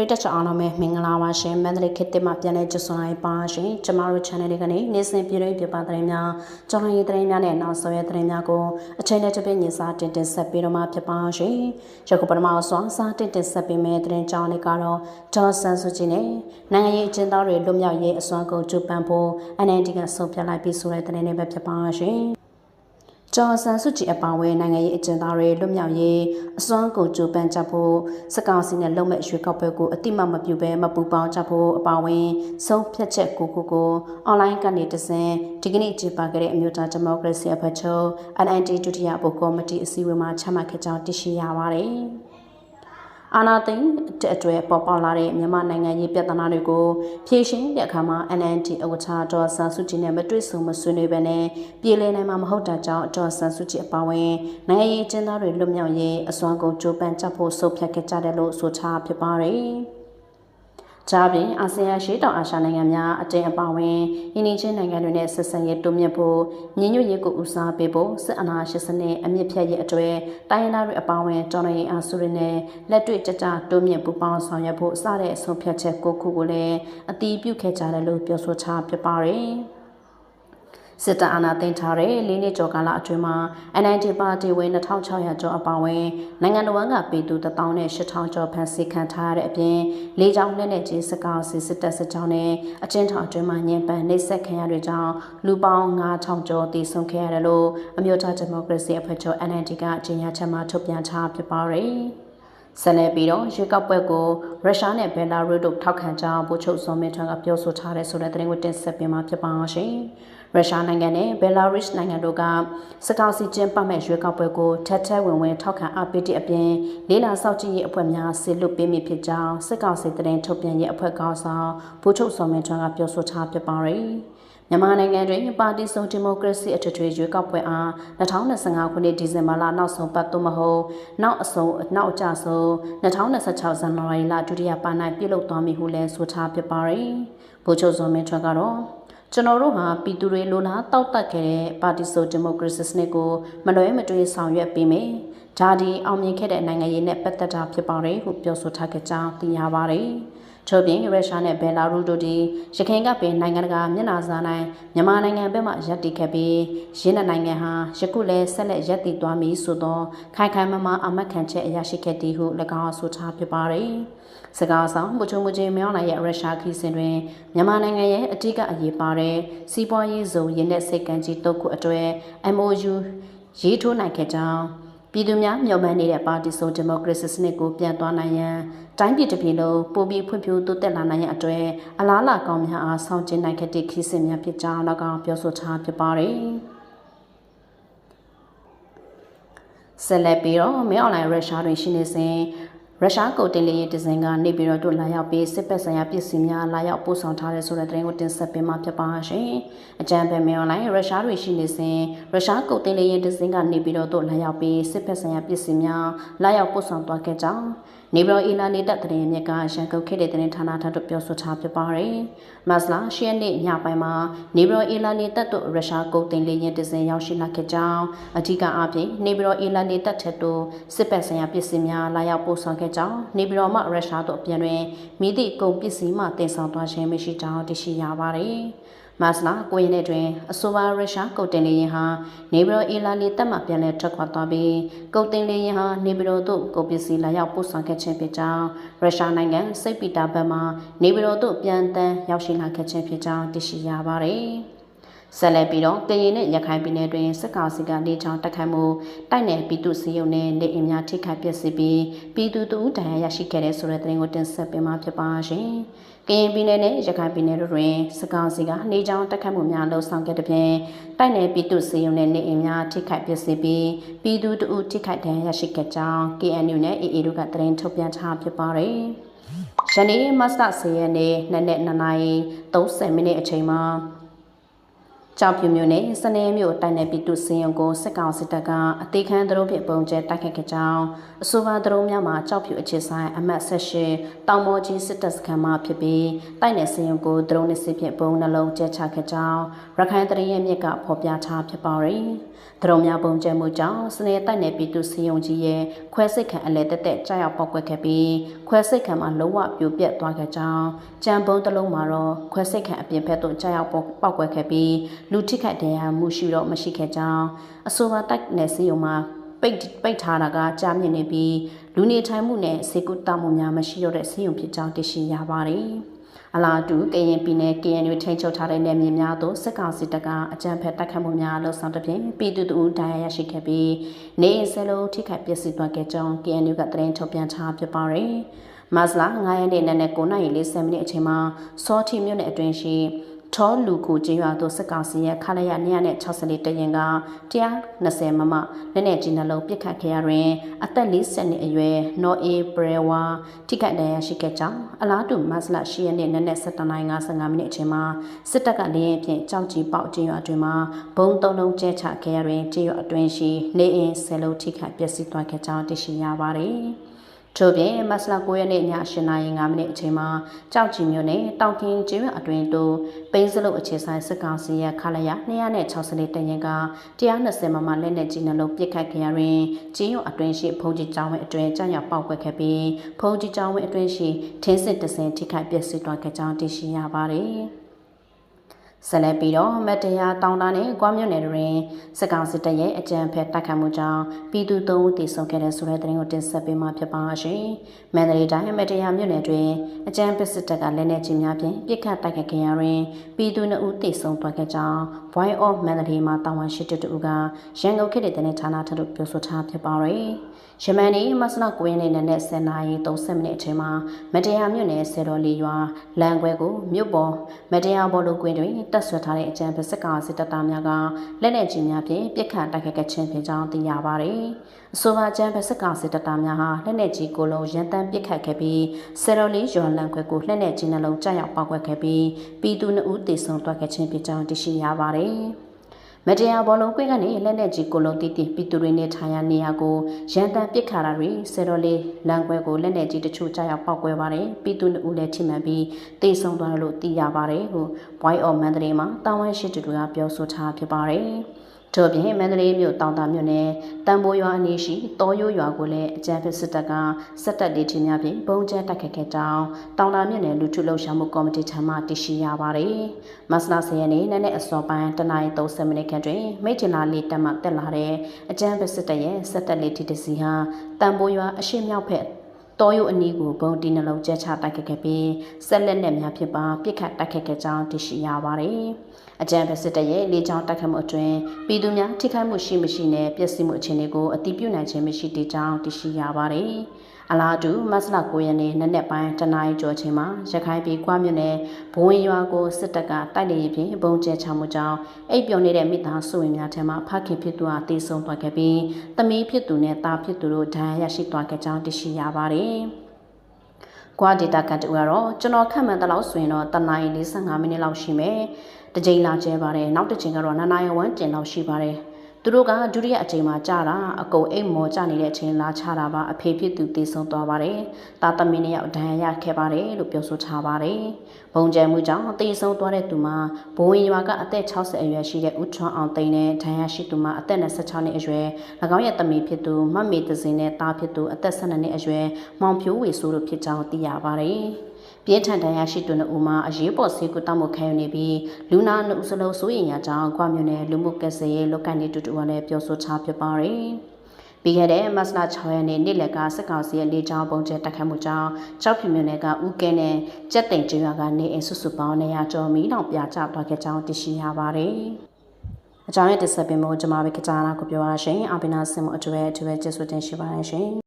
ရိတ်တက်ချအောင်လို့မင်္ဂလာပါရှင်မန္တလေးခေတ်သစ်မှာပြန်လည်ကြဆုံလိုက်ပါရှင်ကျမတို့ channel လေးကနေနေ့စဉ်ပြည်တွင်းပြပသတင်းများကြော်လရေးသတင်းများနဲ့နောက်ဆက်ရသတင်းများကိုအချိန်နဲ့တစ်ပြည့်ညစာတင်တင်ဆက်ပြီးတော့မှဖြစ်ပါရှင်ယခုပထမဆုံးစာတင်တင်ဆက်ပေးမယ့်သတင်းကြောင်းလေးကတော့ဒေါ်ဆန်စုကြည်နဲ့နိုင်ငံရေးအကျဉ်းသားတွေလွတ်မြောက်ရေးအစွမ်းကုန်ကြိုးပမ်းဖို့ NLD ကဆုံးဖြတ်လိုက်ပြီးဆိုတဲ့သတင်းတွေပဲဖြစ်ပါရှင် ကျော်ဆန်စုကြည်အပါအဝင်နိုင်ငံရေးအကျဉ်းသားတွေလွတ်မြောက်ရေးအစွမ်းကုန်ကြိုးပမ်းကြဖို့စကောင်စီနဲ့လုံမဲ့ရွေးကောက်ပွဲကိုအတိမမပြုဘဲမပူပေါင်းကြဖို့အပါအဝင်ဆုံးဖြတ်ချက်ကိုကိုကိုအွန်လိုင်းကနေတဆင့်ဒီကနေ့ကျင်းပခဲ့တဲ့အမျိုးသားဒီမိုကရေစီအဖွဲ့ချုပ် NLD ဒုတိယဗိုလ်ကော်မတီအစည်းအဝေးမှာချမှတ်ခဲ့ကြောင်းသိရှိရပါတယ်။ အာနာသိန်းတဲ့အတွက်ပေါ်ပေါက်လာတဲ့မြန်မာနိုင်ငံရေးပြဿနာတွေကိုဖြေရှင်းတဲ့အခါမှာ NND ဥက္ကဋ္ဌဒေါ်ဆန်စုကြည်နဲ့မတွေ့ဆုံမဆွေးနွေးဘဲနဲ့ပြည်လဲနိုင်မှာမဟုတ်တာကြောင့်ဒေါ်ဆန်စုကြည်အပါအဝင်နိုင်ငံရေးကျင်းသားတွေလွတ်မြောက်ရေးအစွမ်းကုန်ကြိုးပမ်းကြဖို့ဆုတ်ဖြတ်ခဲ့ကြတယ်လို့ဆိုထားဖြစ်ပါတယ်။။ ဒါပြင်အာဆီယံရှေ့တောင်အာရှနိုင်ငံများအတင်းအပါဝင်အင်းချင်းနိုင်ငံတွေနဲ့ဆက်ဆံရေးတိုးမြင့်ဖို့ညီညွတ်ရေးကိုဦးစားပေးဖို့စစ်အာဏာရှင်စနစ်အမြင့်ဖြတ်ရေးအတွေ့တိုင်းရင်းသားတွေအပါဝင်တော်လှန်ရေးအားစုတွေနဲ့လက်တွေ့ကြကြတိုးမြင့်ပူးပေါင်းဆောင်ရွက်ဖို့စတဲ့အဆုံးဖြတ်ချက်ကိုခုကိုလည်းအတီးပြုတ်ခဲ့ကြတယ်လို့ပြောဆိုချဖြစ်ပါတယ်။ စစ်တပ်အာဏာသိမ်းထားတဲ့လေးနှစ်ကျော်ကာလအတွင်းမှာ NLD ပါတီဝင်2600ကျော်အပါအဝင်နိုင်ငံတော်ကပြည်သူ1000နဲ့8000ကျော်ဖမ်းဆီးခံထားရတဲ့အပြင်လေးချောင်းလက်နဲ့ကြီးစကားစစ်စစ်တပ်စစ်ကြောင်းနဲ့အကျဉ်းထောင်အတွင်းမှာညှဉ်းပန်းနှိပ်စက်ခံရတဲ့ကြောင့်လူပေါင်း9000ကျော်တည်ဆုံခဲ့ရတယ်လို့အမျိုးသားဒီမိုကရေစီအဖွဲ့ချုပ် NLD ကကြေညာချက်မှာထုတ်ပြန်ထားဖြစ်ပါတယ်။ဆက်လက်ပြီးတော့ရွေးကောက်ပွဲကိုရုရှားနဲ့ဘယ်လာရုစ်တို့ထောက်ခံကြောင်းဗိုလ်ချုပ်စောမင်းထွန်းကပြောဆိုထားတဲ့ဆိုတဲ့သတင်းကိုတင်ဆက်ပေးမှာဖြစ်ပါရှင်။ ရုရှားနိုင်ငံနဲ့ဘယ်လာရုစ်နိုင်ငံတို့ကစကောက်စီကျင်းပမဲ့ရွေးကောက်ပွဲကိုထက်ထက်ဝင်ဝင်ထောက်ခံအားပေးတဲ့အပြင်လေးလာစောက်ကြည့်ရေးအဖွဲ့များဆစ်လွတ်ပေးမိဖြစ်ကြောင်းစစ်ကောင်စီတရင်ထုတ်ပြန်ရေးအဖွဲ့ကောင်းဆောင်ဗိုလ်ချုပ်စောမင်းထွန်းကပြောဆိုထားဖြစ်ပါတယ်။မြန်မာနိုင်ငံတွင်ပါတီစုံဒီမိုကရေစီအထွေထွေရွေးကောက်ပွဲအား2025ခုနှစ်ဒီဇင်ဘာလနောက်ဆုံးပတ်သို့မဟုတ်နောက်အစုံနောက်အကျဆုံး2026ဇန်နဝါရီလဒုတိယပတ်၌ပြုလုပ်သွားမည်ဟုလည်းဆိုထားဖြစ်ပါတယ်။ဗိုလ်ချုပ်စောမင်းထွန်းကတော့ ကျွန်တော်တို့ဟာပြည်သူတွေလိုလားတောက်တက်ခဲ့တဲ့ပါတီဆိုဒီမိုကရေစီစနစ်ကိုမလွဲမသွေဆောင်ရွက်ပေးမယ်။ဒါဒီအောင်မြင်ခဲ့တဲ့နိုင်ငံရေးနဲ့ပတ်သက်တာဖြစ်ပါတယ်ဟုပြောဆိုထားကြကြောင်းသိရပါတယ်။ ထို့ပြင်ရုရှားနဲ့ဘယ်လာရုစ်တို့ဒီရခိုင်ကပင်နိုင်ငံတကာမျက်နှာစာနိုင်မြန်မာနိုင်ငံဘက်မှရပ်တည်ခဲ့ပြီးရင်းနိုင်ငံဟာယခုလည်းဆက်လက်ရပ်တည်သွားမည်ဆိုသောခိုင်ခိုင်မာမာအမတ်ခံချက်အရရှိခဲ့သည်ဟု၎င်းဆိုထားဖြစ်ပါတယ်။စကားဆောင်မချုံမချင်းမြောင်းနိုင်ရဲ့ရုရှားခီးစဉ်တွင်မြန်မာနိုင်ငံရဲ့အတိကအရေးပါတဲ့စီးပွားရေးဇုံရင်းတဲ့စိတ်ကံကြီးတုတ်ခုအတွဲ MOU ရေးထိုးနိုင်ခဲ့ကြောင်း ပြည်သူများမျှော်မှန်းနေတဲ့ပါတီဆိုဒီမိုကရေစီစနစ်ကိုပြန်သွားနိုင်ရန်တိုင်းပြည်တစ်ပြည်လုံးပိုပြီးဖွံ့ဖြိုးတိုးတက်လာနိုင်ရန်အတွက်အလားအလာကောင်းများအားဆောင်ကျဉ်နိုင်ခဲ့တဲ့ခီးစဉ်များဖြစ်ကြောင်း၎င်းပြောဆိုထားဖြစ်ပါတယ်ဆက်လက်ပြီးတော့မဲအွန်လိုင်းရုရှားတွင်ရှိနေစဉ် ရုရှားကုန်တင်လေယာဉ်တစင်ကနေပြီးတော့တို့လာရောက်ပြီးစစ်ပတ်ဆိုင်ရာပစ္စည်းများလာရောက်ပို့ဆောင်ထားတဲ့ဆိုတဲ့သတင်းကိုတင်ဆက်ပေးမှာဖြစ်ပါရှင်။အကြံပေးမယ်အွန်လိုင်းရုရှားတွေရှိနေစဉ်ရုရှားကုန်တင်လေယာဉ်တစင်ကနေပြီးတော့တို့လာရောက်ပြီးစစ်ပတ်ဆိုင်ရာပစ္စည်းများလာရောက်ပို့ဆောင်သွားခဲ့ကြောင်း နေပြည်တော်အီလာနေတဲ့တရင်မြက်ကရန်ကုန်ခေတ်တဲ့တင်ဌာနထပ်ပြောဆိုထားဖြစ်ပါတယ်။မတ်လာရှရက်နေ့ညပိုင်းမှာနေပြည်တော်အီလာနေတပ်တို့ရုရှားကုန်တင်လေယာဉ်တစင်ရောက်ရှိလာခဲ့ကြောင်းအထူးကအပြင်နေပြည်တော်အီလာနေတပ်ထက်တို့စစ်ပတ်ဆိုင်ရာပစ္စည်းများလာရောက်ပို့ဆောင်ခဲ့ကြောင်းနေပြည်တော်မှရုရှားတို့အပြန်တွင်မိသည့်ကုန်ပစ္စည်းမှတင်ဆောင်သွားခြင်းမရှိကြောင်းသိရှိရပါတယ်။ မတ်လာကိုရင်တဲ့တွင်အဆိုပါရုရှားကုတ်တင်လေယာဉ်ဟာနေပြည်တော်အီလာလီတပ်မှပြန်လည်ထွက်ခွာသွားပြီးကုတ်တင်လေယာဉ်ဟာနေပြည်တော်သို့ကုန်ပစ္စည်းလာရောက်ပို့ဆောင်ခဲ့ခြင်းဖြစ်ကြောင်းရုရှားနိုင်ငံစိတ်ပီတာဘတ်မှနေပြည်တော်သို့ပြန်တန်းရောက်ရှိလာခဲ့ခြင်းဖြစ်ကြောင်းသိရှိရပါတယ်။ဆက်လက်ပြီးတော့ကရင်နဲ့ရခိုင်ပြည်နယ်တွင်စစ်ကောင်စီကနေချောင်းတက်ခိုက်မှုတိုက်နယ်ပြည်သူစီယုံနဲ့နေအိမ်များထိခိုက်ပျက်စီးပြီးပြည်သူတို့ဒဏ်ရာရရှိခဲ့တဲ့ဆိုတဲ့သတင်းကိုတင်ဆက်ပေးမှာဖြစ်ပါရှင်။ ကရင်ပြည်နယ်နဲ့ရခိုင်ပြည်နယ်တို့တွင်စစ်ကောင်စီကနေချောင်းတက်ခိုက်မှုများလှုံ့ဆော်ခဲ့တဲ့ပြင်တိုက်နယ်ပြည်သူစီယုံနဲ့နေအိမ်များထိခိုက်ပျက်စီးပြီးပြည်သူတို့ထိခိုက်ဒဏ်ရာရရှိခဲ့ကြောင်း KNU နဲ့ AA တို့ကသတင်းထုတ်ပြန်ထားဖြစ်ပါတယ်။ယနေ့မတ်လ10ရက်နေ့နနက်9:30မိနစ်အချိန်မှာ ကြောက်ဖြူမျိုးနဲ့စနေမျိုးတိုင်နယ်ပြည်သူစင်ရုံကိုစစ်ကောင်စစ်တပ်ကအသေးခံသရုပ်ဖြင့်ပုံကျဲတိုက်ခတ်ခဲ့ကြောင်းအဆိုပါသရုပ်များမှာကြောက်ဖြူအခြေဆိုင်အမတ်ဆက်ရှင်တောင်ပေါ်ကြီးစစ်တပ်စခန်းမှာဖြစ်ပြီးတိုင်နယ်စင်ရုံကိုဒရုန်းနဲ့စစ်ဖြင့်ပုံနှလုံးကျဲချခဲ့ကြောင်းရခိုင်တရရဲ့မြစ်ကဖော်ပြထားဖြစ်ပါရယ်ဒရုန်းများပုံကျဲမှုကြောင့်စနေတိုင်နယ်ပြည်သူစင်ရုံကြီးရဲ့ခွဲစိတ်ခံအလဲတက်တက်ကြောက်ရောက်ပောက်ကွက်ခဲ့ပြီးခွဲစိတ်ခံမှာလုံးဝပြိုပြက်သွားခဲ့ကြောင်းကြံပုံးတစ်လုံးမှာတော့ခွဲစိတ်ခံအပြင်ဘက်သို့ကြောက်ရောက်ပောက်ကွက်ခဲ့ပြီးလူထိခိုက်တဲ့ဟာမှုရှိတော့မရှိခဲ့ကြောင်းအဆိုပါတိုက်နယ်စီယုံမှာပိတ်ပိတ်ထားတာကကြာမြင့်နေပြီးလူနေထိုင်မှုနဲ့စေကုတမှုများမရှိတော့တဲ့စီယုံဖြစ်ကြောင်းသိရှိရပါတယ်။အလားတူကရင်ပြည်နယ် KNU ထိန်းချုပ်ထားတဲ့နယ်မြေများသို့စစ်ကောင်စီတပ်ကအကြမ်းဖက်တိုက်ခတ်မှုများလှုပ်ဆောင်တဲ့ဖြင့်ပြည်သူတို့ဒဏ်ရာရရှိခဲ့ပြီးနေအိမ်ဆဲလုံးထိခိုက်ပျက်စီးသွားခဲ့ကြောင်း KNU ကသတင်းထုတ်ပြန်ထားဖြစ်ပါတယ်။မတ်လ9ရက်နေ့နနက်9:40မိနစ်အချိန်မှာစောတိမြို့နယ်အတွင်းရှိ ထောလူခုကျေးရွာသို့စစ်ကောင်စီရဲ့ခလာရ264တရင်က120မမလက်နဲ့ကြီးနှလုံးပစ်ခတ်ခဲ့ရတွင် အသက်40နှစ်အရွယ်နော်အေပရဝါထိခိုက်ဒဏ်ရာရှိခဲ့ကြောင်းအလားတူမတ်လ10ရက်နေ့နနက်7:55မိနစ်အချိန်မှာစစ်တပ်ကလေရင်ဖြင့်ကြောက်ကြီးပေါက်ကျေးရွာအတွင်မှာဘုံသုံးလုံးကျဲချခဲ့ရတွင်ကျေးရွာအတွင်ရှိနေအိမ်ဆယ်လုံးထိခိုက်ပျက်စီးသွားခဲ့ကြောင်းသိရှိရပါတယ်။ ထို့ပြင်မတ်လ9ရက်နေ့ည8:05မိနစ်အချိန်မှာကြောက်ချီမြို့နယ်တောင်ကင်းကျေးရွာအတွင်းသို့ပိန်းစလုတ်အခြေဆိုင်စစ်ကောင်စီရဲ့ခလာရ260တရင်က120မမလက်နဲ့ကြီးနှလုံးပစ်ခတ်ခဲ့ရတွင်ကျေးရွာအတွင်းရှိဖုန်ကြီးကျောင်းဝဲအတွင်းကြောင်ရပေါက်ကွက်ခဲ့ပြီးဖုန်ကြီးကျောင်းဝဲအတွင်းရှိထင်းစစ်တစင်ထိခိုက်ပျက်စီးသွားခဲ့ကြောင်းသိရှိရပါတယ်။ ဆက်လက်ပြီးတော့မတရားတောင်းတနဲ့ကွာမြို့နယ်တွင်စကောင်စစ်တပ်ရဲ့အကြံဖက်တိုက်ခတ်မှုကြောင့်ပြည်သူသုံးဦးတည်ဆုံခဲ့တဲ့ဆိုတဲ့သတင်းကိုတင်ဆက်ပေးမှာဖြစ်ပါရှင်။မန္တလေးတိုင်းမတရားမြို့နယ်တွင်အကြံဖက်စစ်တပ်ကလက်နက်ကြီးများဖြင့်ပစ်ခတ်တိုက်ခတ်ခဲ့ရာတွင်ပြည်သူနှစ်ဦးတည်ဆုံသွားခဲ့ကြောင်း Voice of မန္တလေးမှာတာဝန်ရှိတဲ့တူကရန်ကုန်ခေတ်တဲ့ဌာနထလို့ပြောဆိုထားဖြစ်ပါရယ်။ယမန်နေ့မဆလ9ရက်နေ့နဲ့10နာရီ30မိနစ်အချိန်မှာမတရားမြို့နယ်ဆယ်တော်လီရွာလမ်းခွဲကိုမြို့ပေါ်မတရားဘောလုံးကွင်းတွင်တက်ဆွဲထားတဲ့အကြံဖက်စစ်ကောင်စစ်တပ်သားများကလက်နက်ကြီးများဖြင့်ပြစ်ခတ်တိုက်ခိုက်ခြင်းဖြစ်ကြောင်းသိရပါတယ်။အဆိုပါကျန်းဖက်စစ်ကောင်စစ်တပ်သားများဟာလက်နက်ကြီးကိုလုံးရန်တမ်းပစ်ခတ်ခဲ့ပြီးဆယ်တော်လီရွာလမ်းခွဲကိုလက်နက်ကြီးနှလုံးကြောက်ရောက်ပောက်ကွက်ခဲ့ပြီးပြည်သူနှုတ်တေဆုံးသွားခဲ့ခြင်းဖြစ်ကြောင်းသိရှိရပါတယ်။ မတရားဘောလုံးကွင်းကနေလက်နဲ့ကြီးကိုလုံးတီးတီးပြည်သူတွေနဲ့ထိုင်ရနေရကိုရန်တမ်းပစ်ခါတာတွေဆယ်တော်လေးလမ်းခွဲကိုလက်နဲ့ကြီးတချို့ကြားရောက်ပောက်ကွဲပါတယ်ပြည်သူလူလည်းထိမှန်ပြီးတေဆုံးသွားလို့သိရပါတယ်ဟု Boy of Mandalay မှာတာဝန်ရှိသူတွေကပြောဆိုထားဖြစ်ပါတယ် ထို့ပြင်မန္တလေးမြို့တောင်တာမြို့နယ်တန်ဖိုးရွာအနီးရှိတောရိုးရွာကိုလည်းအကြမ်းဖက်စစ်တပ်ကစက်တပ်လေးထင်းများဖြင့်ပုံကျဲတိုက်ခတ်ခဲ့ကြောင်းတောင်တာမြို့နယ်လူထုလှုပ်ရှားမှုကော်မတီထံမှတရှိရပါတယ်။မဆလာဆယ်ရက်နေ့နေ့နဲ့အစောပိုင်းတနင်္လာ30မိနစ်ခန့်တွင်မိထင်လာလေးတက်မှတက်လာတဲ့အကြမ်းဖက်စစ်တပ်ရဲ့စက်တပ်လေးထီတစီဟာတန်ဖိုးရွာအရှိမြောက်ဖက် တော်ရုပ်အနီးကိုဘုံတီနှလုံးကျဲချတိုက်ခတ်ခဲ့ပြီးဆက်လက်နဲ့များဖြစ်ပါပြစ်ခတ်တိုက်ခတ်ခဲ့ကြောင်းသိရှိရပါတယ်။အကြံဖက်စစ်တပ်ရဲ့လေကြောင်းတိုက်ခတ်မှုအတွင်းပြည်သူများထိခိုက်မှုရှိမရှိနဲ့ပျက်စီးမှုအခြေအနေကိုအတိပြုနိုင်ခြင်းမရှိတဲ့ကြောင်းသိရှိရပါတယ်။ အလားတူမတ်လ9ရက်နေ့နနက်ပိုင်းတနာရီကျော်ချိန်မှာရခိုင်ပြည်ကွာမြို့နယ်ဘုံရွာကိုစစ်တပ်ကတိုက်လေရင်ဖြင့်ဘုံကျဲချမှုကြောင့်အိပ်ပျော်နေတဲ့မိသားစုဝင်များထံမှဖခင်ဖြစ်သူအားတေဆုံးသွားခဲ့ပြီးသမီးဖြစ်သူနဲ့သားဖြစ်သူတို့ဒဏ်ရာရရှိသွားခဲ့ကြောင်းသိရှိရပါတယ်။ကွာဒေတာကန်တူကတော့ကျွန်တော်ခန့်မှန်းသလောက်ဆိုရင်တော့တနင်္လာရီ45မိနစ်လောက်ရှိမယ်။တစ်ချိန်လာကျဲပါတယ်။နောက်တစ်ချိန်ကတော့နာနာရီဝန်းကျင်လောက်ရှိပါတယ်။ သူတို့ကဒုတိယအချိန်မှာကြာတာအကုန်အိမ်မော်ကြနေတဲ့အချိန်လာချတာပါအဖေဖြစ်သူတည်ဆုံသွားပါတယ်။တာသမီးနှစ်ယောက်ဒဏ်ရာရခဲ့ပါတယ်လို့ပြောဆိုထားပါတယ်။ဘုံကျဲမှုကြောင့်တည်ဆုံသွားတဲ့သူမှာဘိုးဝင်ရွာကအသက်60အရွယ်ရှိတဲ့ဦးထွန်းအောင်သိန်းနဲ့ဒဏ်ရာရှိသူမှာအသက်26နှစ်အရွယ်၎င်းရဲ့သမီးဖြစ်သူမမေတစင်နဲ့သားဖြစ်သူအသက်12နှစ်အရွယ်မောင်ဖြိုးဝေဆိုးတို့ဖြစ်ကြောင်းသိရပါတယ်။ ပြင်းထန်တရားရှိသူနှုတ်မှာအရေးပေါ်ဆေးကုသမှုခံယူနေပြီးလူနာနှုတ်စလုံးစိုးရင်ရကြောင်းကွာမြို့နယ်လူမှုကစရေးလောက်ကနေတူတူကလည်းပြောဆိုချဖြစ်ပါတယ်။ပြီးခဲ့တဲ့မတ်လ6ရက်နေ့နေ့လယ်ကစစ်ကောင်စီရဲ့လေကြောင်းပုံကျဲတိုက်ခတ်မှုကြောင့်ကြောက်ဖြူမြို့နယ်ကဦးကဲနဲ့ကြက်တိန်ကျွော်ကနေအစုစုပေါင်းနေရာကျော်မီတောင်ပြကျသွားခဲ့ကြောင်းသိရှိရပါတယ်။အကြောင်းရတစ်ဆက်ပင်မို့ကျွန်မပဲကြကြနာကိုပြောရရှင်အပိနာစင်မအကျွဲအကျွဲကျေးဇူးတင်ရှိပါတယ်ရှင်။